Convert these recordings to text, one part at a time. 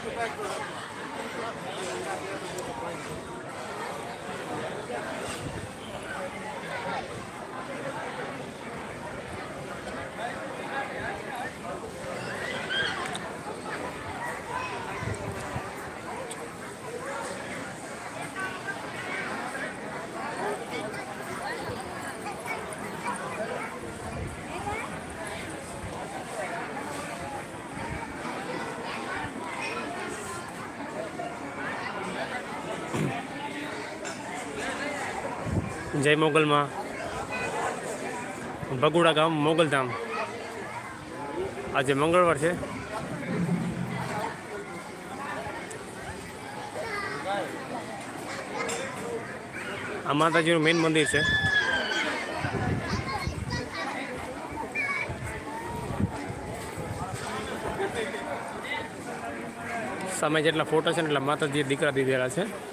તો દર્શન જય મોગલમાં. ભગુડા ગામ, મોગલધામ. આજે મંગળવાર છે. આ માતાજીનું મેઇન મંદિર છે. સામે જેટલા ફોટા છે એટલા માતાજી દીકરા દીધેલા છે.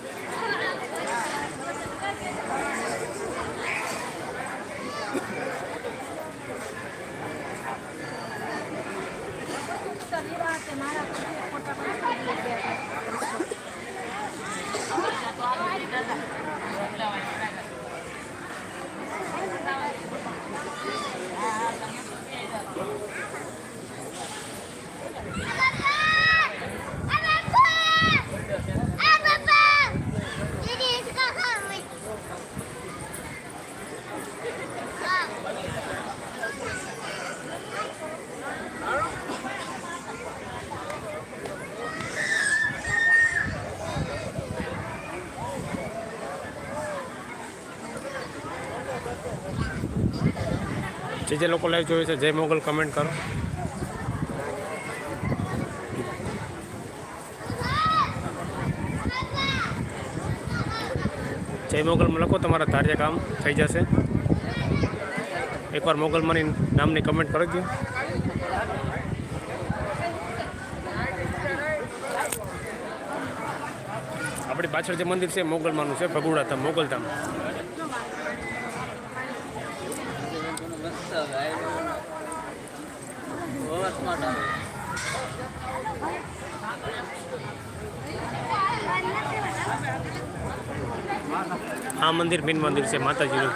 જે જે લોકો લાઈવ જોયું છે જય મોગલ કમેન્ટ કરો. જય મોગલમાં લખો તમારા ધાર્ય કામ થઈ જશે. એકવાર મોગલમાંની નામની કમેન્ટ કરી દો આપણી પાછળ જે મંદિર છે મોગલમાનું છે ભગુડાધામ મોગલધામ આ મંદિર મેન મંદિર છે માતાજીનું.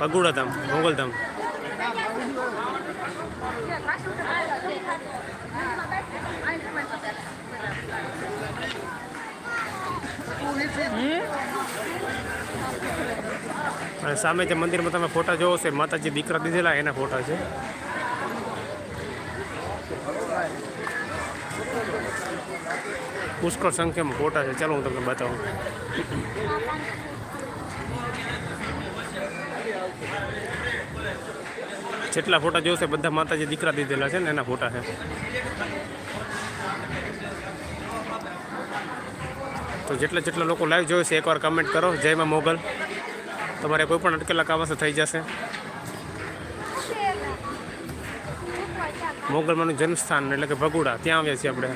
ભગુડાધામ મોગલધામ. અને સામે જે મંદિરમાં તમે ફોટા જોવો છો, એ માતાજી દીકરા દીધેલા, એના ફોટા છે. પુષ્કળ સંખ્યામાં ફોટા છે. ચાલો હું તમને બતાવું. જેટલા ફોટા જોશે બધા માતાજી દીકરા દીધેલા છે ને એના ફોટા છે. તો જેટલા જેટલા લોકો લાઈવ જોયું છે, એકવાર કમેન્ટ કરો. જયમાં મોગલ. તમારે કોઈ પણ અટકેલા કામ હશે થઈ જશે. મોગલમાંનું જન્મસ્થાન એટલે કે ભગુડા. ત્યાં આવ્યા છીએ આપણે.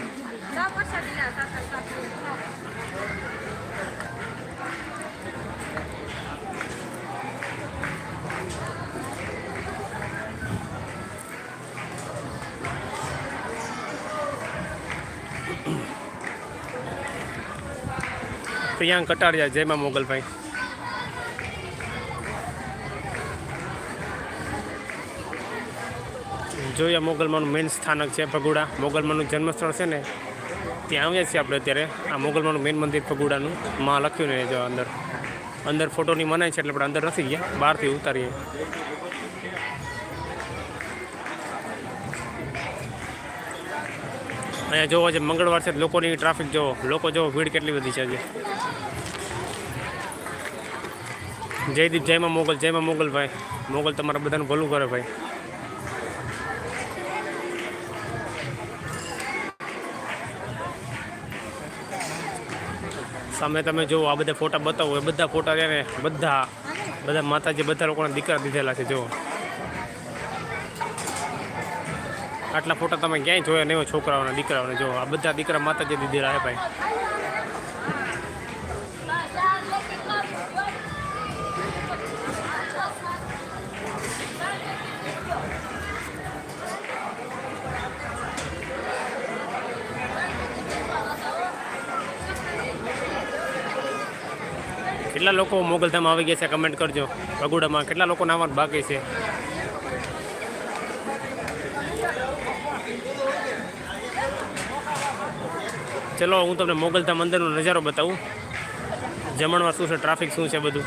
પ્રિયાંક કટારિયા જયમાં મોગલભાઈ. જોઈએ મોગલમાનું મેઇન સ્થાનક છે ભગુડા મોગલમાનું જન્મસ્થળ છે ને, ત્યાં આવ્યા છીએ આપણે અત્યારે. આ મોગલમાનું મેઇન મંદિર ભગુડાનું માં લખ્યું ને જો અંદર. અંદર ફોટોની મનાય છે એટલે આપણે અંદર નથી ગયા. બહારથી ઉતારીએ. અહીંયા જોવો આજે મંગળવાર છે, લોકોની ટ્રાફિક જોવો લોકો જોવો ભીડ કેટલી બધી છે આજે જયદીપ, જયમાં મોગલ જયમાં મોગલ ભાઈ. મોગલ તમારા બધાનું ભલું કરે ભાઈ. સામે તમે જુઓ, આ બધા ફોટા બતાવો, એ બધા ફોટા છે ને, બધા બધા માતાજી, બધા લોકોના દીકરા દીધેલા છે, જુઓ. આટલા ફોટા તમે ક્યાંય જોયા નહીં હોય છોકરાઓના, દીકરાઓને? જો, આ બધા દીકરા માતાજી દીધેલા હે ભાઈ. કેટલા લોકો મોગલધામ આવી ગયા છે? કમેન્ટ કરજો. ભગુડામાં કેટલા લોકોને આવવાનું બાકી છે? ચલો, હું તમને મોગલધામ અંદરનો નજારો બતાવું. જમણમાં શું છે ટ્રાફિક શું છે બધું?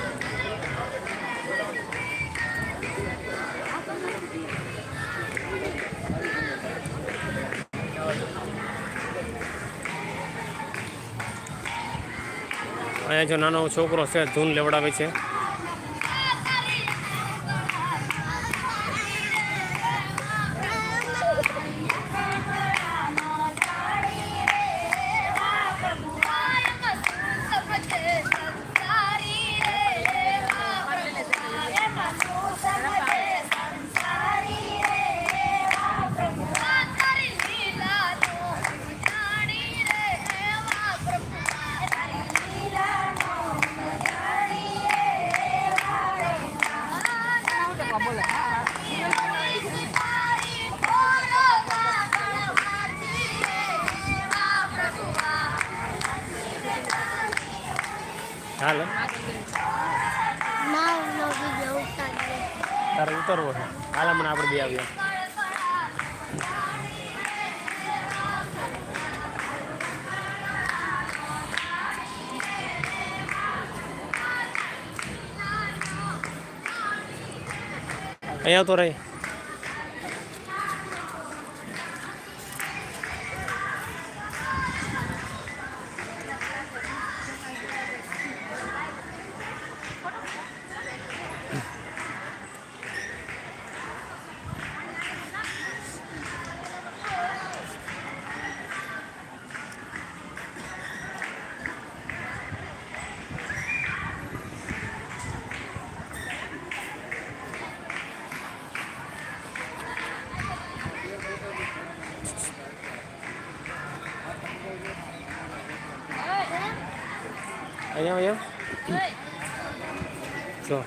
અહીંયા જો નાનો છોકરો છે, ધૂન લેવડાવે છે. તારે ઉતરવો છે. હાલ હમણાં આપણે બે આવ્યા અહીંયા તો રહી. અહીંયા અહીંયા જો